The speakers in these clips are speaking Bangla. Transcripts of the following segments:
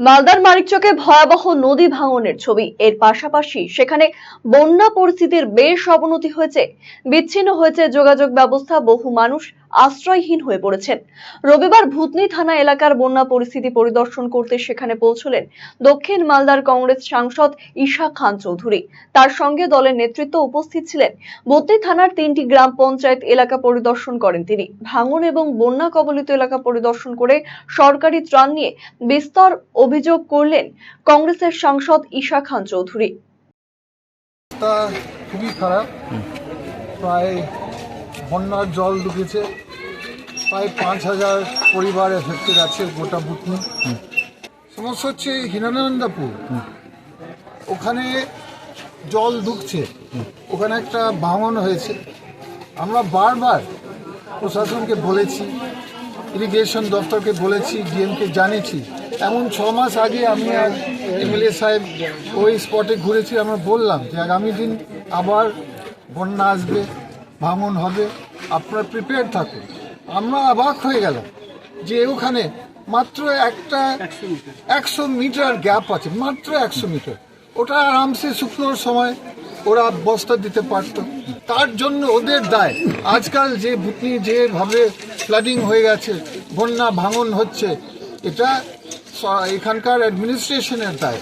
মালদার মানিকচকে ভয়াবহ নদী ভাঙনের ছবি। এর পাশাপাশি সেখানে বন্যা পরিস্থিতির বেশ অবনতি হয়েছে। বিচ্ছিন্ন হয়েছে যোগাযোগ ব্যবস্থা, বহু মানুষ আশ্রয়হীন হয়ে পড়েছেন। রবিবার ভূতনি থানা এলাকার বন্যা পরিস্থিতি পরিদর্শন করতে সেখানে পৌঁছলেন দক্ষিণ মালদার কংগ্রেস সাংসদ ঈশা খান চৌধুরী। তার সঙ্গে দলের নেতৃত্ব উপস্থিত ছিলেন। ভূতনি থানার তিনটি গ্রাম পঞ্চায়েত এলাকা পরিদর্শন করেন তিনি। ভাঙন এবং বন্যা কবলিত এলাকা পরিদর্শন করে সরকারি ত্রাণ নিয়ে বিস্তর অভিযোগ করলেন কংগ্রেসের সাংসদ ঈশা খান চৌধুরী। তা খুবই খারাপ। প্রায় বন্যার জল ঢুকেছে। প্রায় পাঁচ হাজার পরিবার এফেক্টেড আছে গোটা বুটনি সমস্যা হচ্ছে হিরানন্দপুর। ওখানে জল ঢুকছে। ওখানে একটা ভাঙন হয়েছে। আমরা বারবার প্রশাসনকে বলেছি, ইরিগেশন দপ্তরকে বলেছি, ডিএমকে জানিয়েছি। এমন ছ মাস আগে আমি আর এমএলএ সাহেব ওই স্পটে ঘুরেছি। আমরা বললাম যে আগামী দিন আবার বন্যা আসবে। ভাঙন হবে আপনারা প্রিপেয়ার থাকুন। আমরা অবাক হয়ে গেলাম যে ওখানে মাত্র একটা একশো মিটার। গ্যাপ আছে মাত্র একশো মিটার। ওটা আরামসে শুকনোর সময় ওরা বস্তা দিতে পারতো। তার জন্য ওদের দায়। আজকাল যে বুটনি যেভাবে ফ্লাডিং হয়ে গেছে বন্যা ভাঙন হচ্ছে এটা এখানকার অ্যাডমিনিস্ট্রেশনের দায়।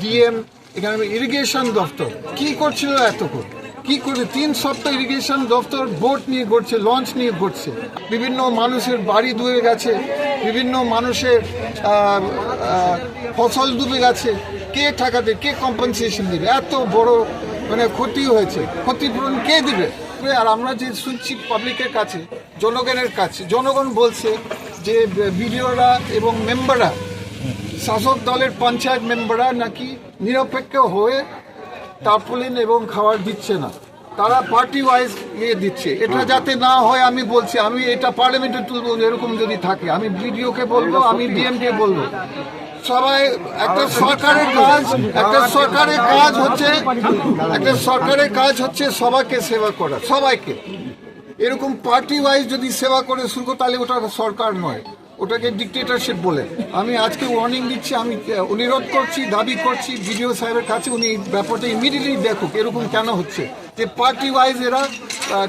ডিএম এখানে ইরিগেশন দপ্তর। কি করছিল এতক্ষণ? কি করে তিন সপ্তাহ ইরিগেশন দপ্তর বোট নিয়ে ঘুরছে লঞ্চ নিয়ে ঘুরছে বিভিন্ন মানুষের বাড়ি ডুবে গেছে, বিভিন্ন মানুষের ফসল ডুবে গেছে। কে দেবে কে কম্পেনসেশন দেবে? এত বড় মানে ক্ষতি হয়েছে। ক্ষতিপূরণ কে দিবে? আর আমরা যে শুনছি পাবলিকের কাছে, জনগণের কাছে, জনগণ বলছে যে বিডিওরা এবং মেম্বাররা শাসক দলের পঞ্চায়েত মেম্বাররা নাকি নিরপেক্ষ হয়ে টার্পুলিন এবং খাবার দিচ্ছে না। তারা পার্টি ওয়াইজ ইয়ে দিচ্ছে। এটা যাতে না হয় আমি বলছি আমি এটা পার্লামেন্টে তুলবো এরকম যদি থাকে। আমি বিডিওকে বলব আমি ডিএমকে বলব। সবাই একটা সরকারের কাজ একটা সরকারের কাজ হচ্ছে একটা সরকারের কাজ হচ্ছে সবাইকে সেবা করা সবাইকে। এরকম পার্টি ওয়াইজ যদি সেবা করে শুরু তাহলে ওটা সরকার নয়। ওটাকে ডিকটেটরশিপ বলে। আমি আজকে ওয়ার্নিং দিচ্ছি, আমি অনুরোধ করছি, দাবি করছি বিডিও সাহেবের কাছে উনি ব্যাপারটা ইমিডিয়েটলি দেখুক, এরকম কেন হচ্ছে? যে পার্টি ওয়াইজ এরা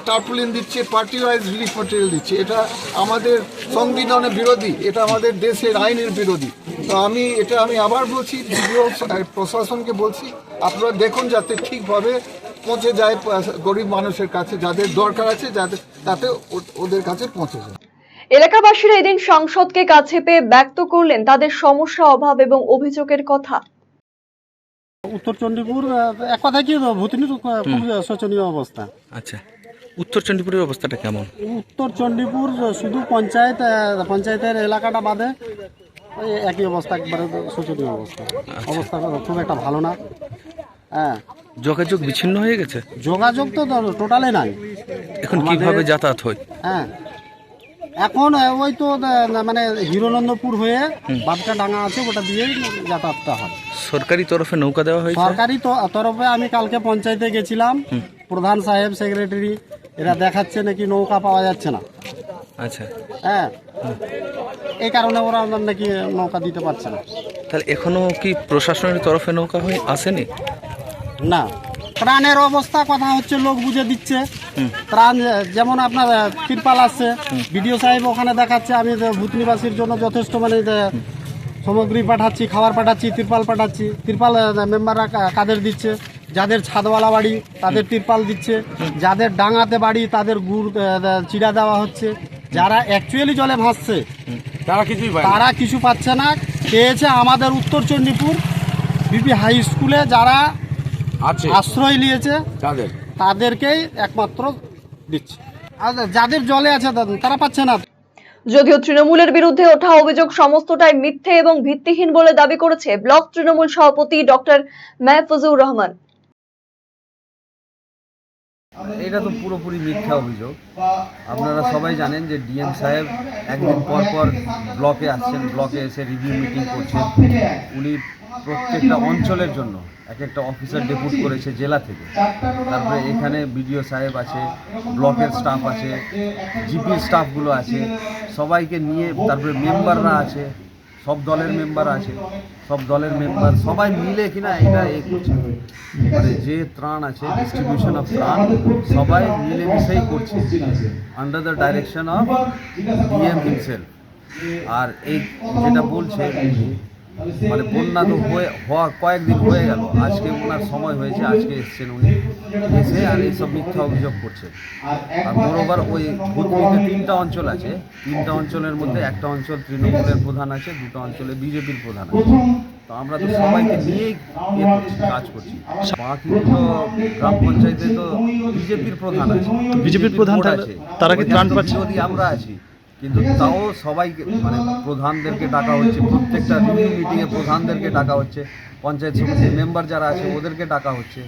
টার্পুলিন দিচ্ছে পার্টি ওয়াইজ রিলিফ মেটেরিয়াল দিচ্ছে। এটা আমাদের সংবিধানের বিরোধী, এটা আমাদের দেশের আইনের বিরোধী। তো আমি, এটা আমি আবার বলছি বিডিও প্রশাসনকে বলছি, আপনারা দেখুন যাতে ঠিকভাবে পৌঁছে যায় গরিব মানুষের কাছে, যাদের দরকার আছে যাদের তাতে ওদের কাছে পৌঁছে যায়। এলাকাবাসীরা এদিন সংসদকে কাছে পেয়ে ব্যক্ত করলেন তাদের সমস্যা অভাব এবং অভিযোগের কথা। উত্তর চণ্ডীপুর এক কথা কি ভূতনির খুব শোচনীয় অবস্থা। আচ্ছা। উত্তর চণ্ডীপুরের অবস্থাটা কেমন? উত্তর চণ্ডীপুর শুধু পঞ্চায়েত পঞ্চায়েতের এলাকাটা বাদে ওই একই অবস্থা একবারে শোচনীয় অবস্থা। অবস্থা খুব একটা ভালো না। হ্যাঁ। যোগাযোগ বিচ্ছিন্ন হয়ে গেছে? যোগাযোগ তো টোটালে নাই। এখন কীভাবে যাতায়াত হয়? হ্যাঁ। এখন ওই তো মানে হিরোনন্দপুর হয়ে বাদকা ডাঙা আছে ওটা দিয়েই যাতায়াতটা হয়। সরকারি তরফে নৌকা দেওয়া হয় সরকারি তরফে আমি কালকে পঞ্চায়েতে গেছিলাম। প্রধান সাহেব সেক্রেটারি এরা দেখাচ্ছে নাকি নৌকা পাওয়া যাচ্ছে না। আচ্ছা। হ্যাঁ। এই কারণে ওরা নাকি নৌকা দিতে পারছে না। তাহলে এখনও কি প্রশাসনের তরফে নৌকা হয়ে আসেনি? না। ত্রাণের অবস্থা কথা হচ্ছে লোক বুঝে দিচ্ছে। ত্রাণ যেমন আপনার তিরপাল আসছে বিডিও সাহেব ওখানে দেখাচ্ছে আমি ভূতনিবাসীর জন্য যথেষ্ট মানে সামগ্রী পাঠাচ্ছি খাবার পাঠাচ্ছি তিরপাল পাঠাচ্ছি তিরপাল মেম্বাররা কাদের দিচ্ছে যাদের ছাদওয়ালা বাড়ি তাদের তিরপাল দিচ্ছে যাদের ডাঙাতে বাড়ি তাদের গুড় চিড়া দেওয়া হচ্ছে যারা অ্যাকচুয়ালি জলে ভাসছে তারা কিছুই তারা কিছু পাচ্ছে না। পেয়েছে আমাদের উত্তর চণ্ডীপুর বিপি হাই স্কুলে যারা আছে আশ্রয় নিয়েছে। তাদের। তাদেরকেই একমাত্র দিচ্ছে। যাদের জলে আছে তারা পাচ্ছে না। যদিও তৃণমূলের বিরুদ্ধে ওঠা অভিযোগ সমস্তটাই মিথ্যে এবং ভিত্তিহীন বলে দাবি করেছে ব্লক তৃণমূল সভাপতি ডক্টর মেহফুজুর রহমান। এটা তো পুরোপুরি মিথ্যা অভিযোগ। আপনারা সবাই জানেন যে ডিএম সাহেব একদিন পর পর ব্লকে আসছেন ব্লকে এসে রিভিউ মিটিং করছেন। উনি প্রত্যেকটা অঞ্চলের জন্য, এক একটা অফিসার ডেপুট করেছে জেলা থেকে। তারপরে এখানে বিডিও সাহেব আছে, ব্লকের স্টাফ আছে জিপির স্টাফগুলো আছে, সবাইকে নিয়ে তারপরে মেম্বাররা আছে, সব দলের মেম্বার আছে, সব দলের মেম্বার সবাই মিলে কিনা এটা মানে যে ত্রাণ আছে ডিস্ট্রিবিউশন অফ ত্রাণ, সবাই মিলেমিশেই করছে under the direction of DM himself আর এই যেটা বলছে মানে বন্যা তো হয়ে হওয়া কয়েকদিন হয়ে গেল। আজকে ওনার সময় হয়েছে আজকে এসছেন উনি। এসে আর এইসব মিথ্যা অভিযোগ করছে। আর মোরোবার ওই ভূতনিতে তিনটা অঞ্চল আছে। তিনটা অঞ্চলের মধ্যে একটা অঞ্চল তৃণমূলের প্রধান আছে দুটো অঞ্চলে বিজেপির প্রধান আছে। তো আমরা তো সবাইকে নিয়েই কাজ করছি। বাকি তো গ্রাম পঞ্চায়েতে তো বিজেপির প্রধান আছে। বিজেপির প্রধান আছে। তারা কি ত্রাণ পাচ্ছে? বিরোধী আমরা আছি। কিন্তু তাও সবাইকে মানে প্রধানদেরকে ডাকা হচ্ছে, প্রত্যেকটা মিটিংয়ে প্রধানদেরকে ডাকা হচ্ছে, পঞ্চায়েত সমিতির মেম্বার যারা আছে, ওদেরকে ডাকা হচ্ছে।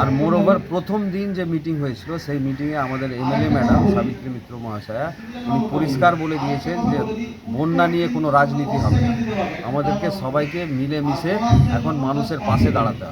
আর মোরওভার প্রথম দিন যে মিটিং হয়েছিল, সেই মিটিংয়ে আমাদের এমএলএ ম্যাডাম সাবিত্রী মিত্র মহাশয়া, উনি পরিষ্কার বলে দিয়েছেন যে বন্যা নিয়ে কোনো রাজনীতি হবে আমাদেরকে সবাইকে মিলেমিশে এখন মানুষের পাশে দাঁড়াতে হবে।